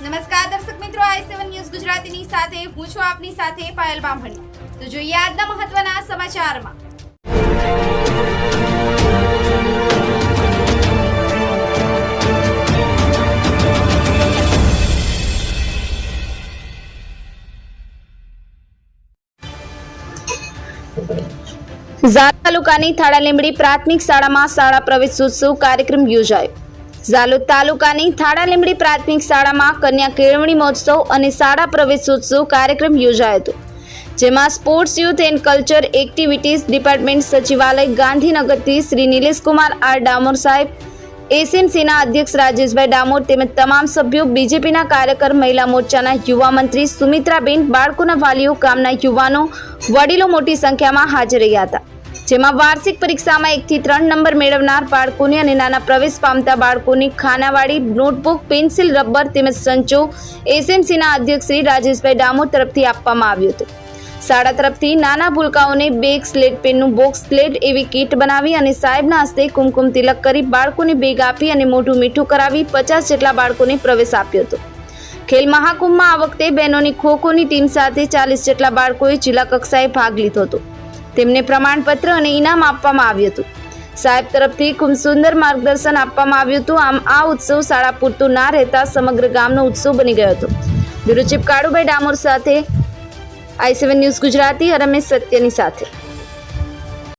નમસ્કાર દર્શક મિત્રો, આઈ સેવન ન્યૂઝ ગુજરાતીની સાથે, હું છું આપની સાથે પાયલ બામણી. તો જોઈએ આજના મહત્વના સમાચારમાં. ઝાલોદ તાલુકાની થાળા લીંબડી પ્રાથમિક શાળામાં શાળા પ્રવેશોત્સવ કાર્યક્રમ યોજાયો. ઝાલોદ તાલુકાની થાળા લીમડી પ્રાથમિક શાળામાં કન્યા કેળવણી મહોત્સવ અને શાળા પ્રવેશોત્સવ કાર્યક્રમ યોજાયો હતો, જેમાં sports, youth and culture activities department સચિવાલય ગાંધીનગરથી શ્રી નિલેશકુમાર આર ડામોર સાહેબ એસએમસીના અધ્યક્ષ રાજેશભાઈ ડામોર તેમજ તમામ સભ્યો, બીજેપીના કાર્યકર, મહિલા મોરચાના યુવા મંત્રી સુમિત્રાબેન બાળકોના વાલીઓ, ગામના યુવાનો, વડીલો મોટી સંખ્યામાં હાજર રહ્યા હતા. જેમાં વાર્ષિક પરીક્ષામાં એકથી ત્રણ નંબર મેળવનાર બાળકોને અને નાના પ્રવેશ પામતા બાળકોની ખાનાવાળી નોટબુક, પેન્સિલ, રબર તેમજ સંચો એસએમસીના અધ્યક્ષ શ્રી રાજેશભાઈ ડામોર તરફથી આપવામાં આવ્યું હતું. શાળા તરફથી નાના ભૂલકાઓને બેગ સ્લેટ પેનનું બોક્સ સ્લેટ એવી કીટ બનાવી અને સાહેબના હસ્તે કુમકુમ તિલક કરી બાળકોને બેગ આપી અને મોઢું મીઠું કરાવી પચાસ જેટલા બાળકોને પ્રવેશ આપ્યો હતો. ખેલ મહાકુંભમાં આ વખતે બહેનોની ખોખોની ટીમ સાથે ચાલીસ જેટલા બાળકોએ જિલ્લા કક્ષાએ ભાગ લીધો હતો. તેમને પ્રમાણપત્ર અને ઇનામ આપવામાં આવ્યું હતું. સાહેબ તરફથી ખૂબ સુંદર માર્ગદર્શન આપવામાં આવ્યું હતું. આમ આ ઉત્સવ શાળા પૂરતું ના રહેતા સમગ્ર ગામનો ઉત્સવ બની ગયો હતો. બ્યુરો ચીફ કાળુભાઈ ડામોર સાથે I seven news Gujarati Ramesh સત્યની સાથે.